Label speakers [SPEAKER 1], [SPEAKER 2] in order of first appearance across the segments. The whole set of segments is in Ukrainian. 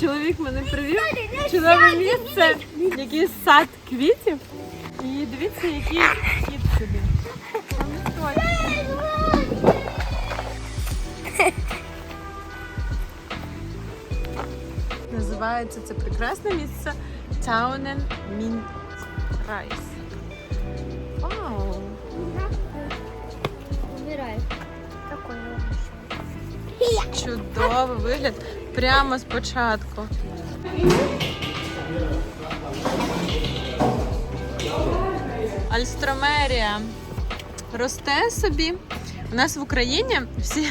[SPEAKER 1] Чоловік мене привів. в Чудове місце, якийсь сад квітів. І дивіться, який кіт собі. Називається це прекрасне місце Таунен Мінт Райс. Вау!
[SPEAKER 2] Выбирай. Какой
[SPEAKER 1] Чудовий вигляд прямо спочатку. Альстромерія росте собі. У нас в Україні всі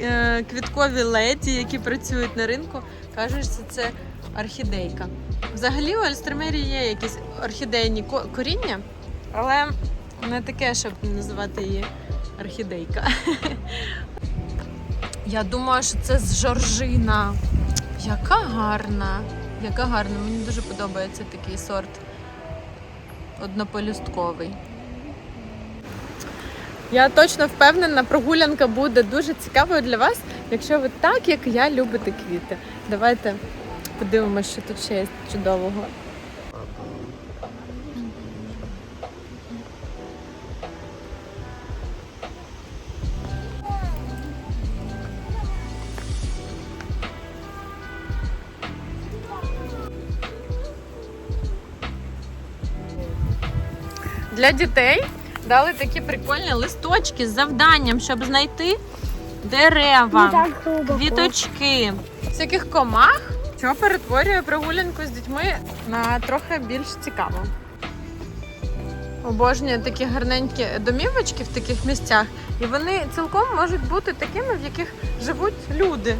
[SPEAKER 1] е, квіткові леді, які працюють на ринку, кажуть, що це орхідейка. Взагалі у альстромерії є якісь орхідейні ко- коріння, але не таке, щоб називати її орхідейка. Я думаю, що це з жоржина. Яка гарна. Яка гарна. Мені дуже подобається такий сорт однополюстковий. Я точно впевнена, прогулянка буде дуже цікавою для вас, якщо ви так, як я, любите квіти. Давайте подивимося, що тут ще є чудового. Для дітей дали такі прикольні листочки з завданням, щоб знайти дерева, квіточки, всяких комах, що перетворює прогулянку з дітьми на трохи більш цікаво. Обожнюю такі гарненькі домівочки в таких місцях, і вони цілком можуть бути такими, в яких живуть люди.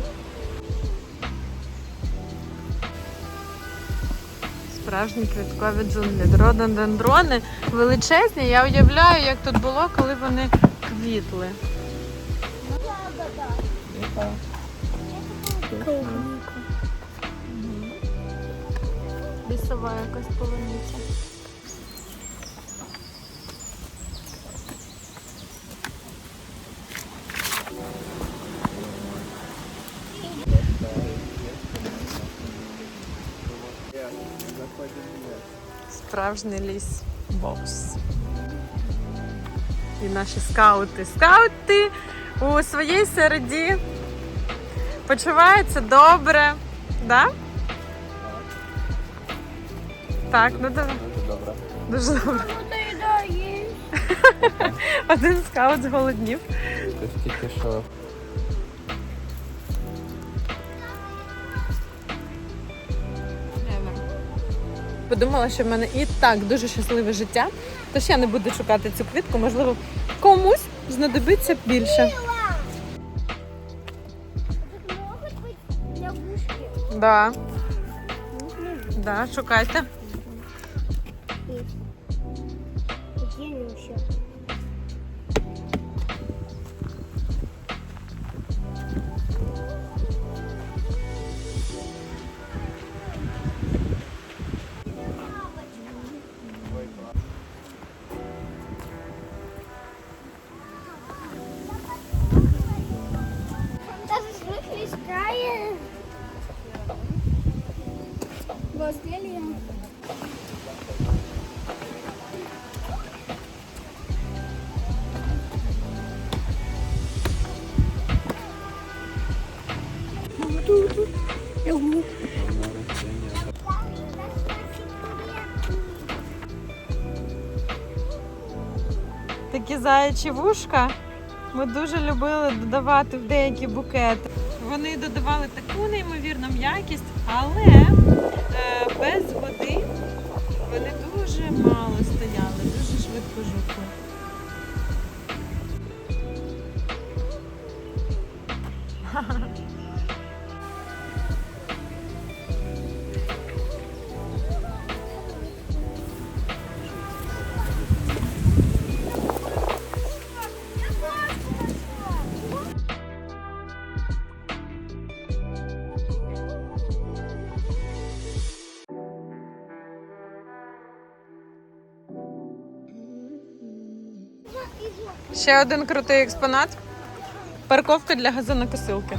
[SPEAKER 1] Справжні квіткові джунглі. Рододендрони величезні. Я уявляю, як тут було, коли вони квітли. Лісова якась полуниця. Справжній ліс бокс. І наші скаути. Скаути у своїй середі почуваються добре. Да? Так, ну давай.
[SPEAKER 3] Добре.
[SPEAKER 1] Дуже добре. Один скаут зголоднів.
[SPEAKER 3] Тільки що
[SPEAKER 1] Подумала, що в мене і так дуже щасливе життя, тож я не буду шукати цю квітку, можливо, комусь знадобиться більше. Да. Да, шукайте.
[SPEAKER 2] Где вообще?
[SPEAKER 1] Такі заячі вушка ми дуже любили додавати в деякі букети. Вони додавали таку неймовірну м'якість, але е, без води вони дуже мало стояли, дуже швидко жухли. Ще один крутий експонат. Парковка для газонокосилки.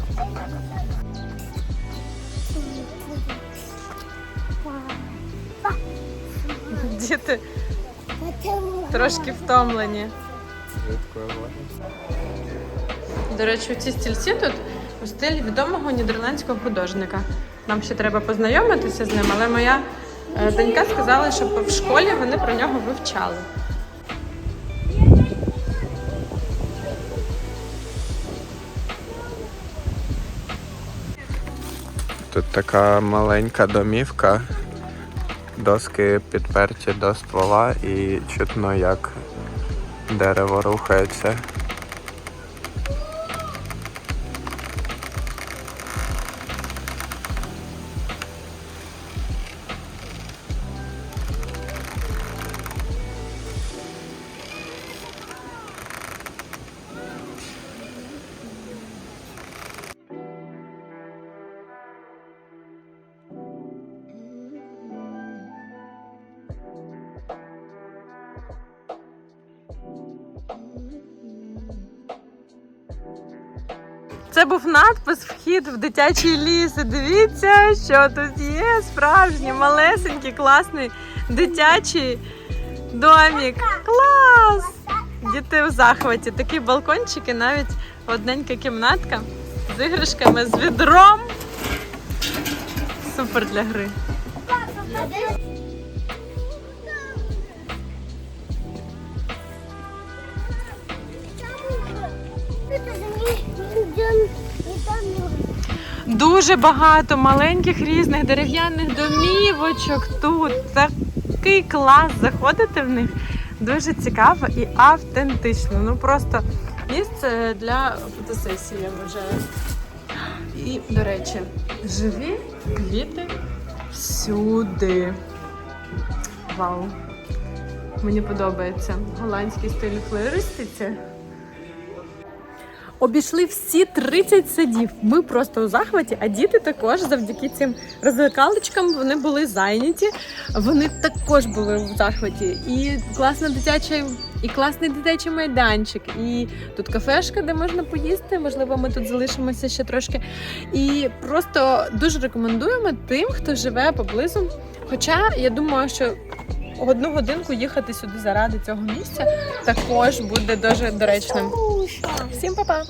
[SPEAKER 1] Діти трошки втомлені. До речі, ці стільці тут у стилі відомого нідерландського художника. Нам ще треба познайомитися з ним, але моя е, донька сказала, що в школі вони про нього вивчали.
[SPEAKER 3] Тут така маленька домівка, доски підперті до ствола і чутно, як дерево рухається.
[SPEAKER 1] Це був надпис Вхід в дитячий ліс. І Дивіться, що тут є справжній, малесенький, класний дитячий домик. Клас! Діти в захваті. Такі балкончики, навіть одненька кімнатка з іграшками, з відром. Супер для гри.
[SPEAKER 2] Это же
[SPEAKER 1] Дуже багато маленьких різних дерев'яних домівочок тут. Такий клас заходити в них. Дуже цікаво і автентично. Ну просто місце для фотосесії, я вважаю. І, до речі, живі квіти всюди. Вау! Мені подобається голландський стиль флористиці. Обійшли всі 30 садів. Ми просто у захваті, а діти також завдяки цим розвлекалочкам вони були зайняті. Вони також були в захваті. І класна дитяча, і класний дитячий майданчик, і тут кафешка, де можна поїсти. Можливо, ми тут залишимося ще трошки. І просто дуже рекомендуємо тим, хто живе поблизу. Хоча я думаю, що одну годинку їхати сюди заради цього місця також буде дуже доречним. Всім па-па!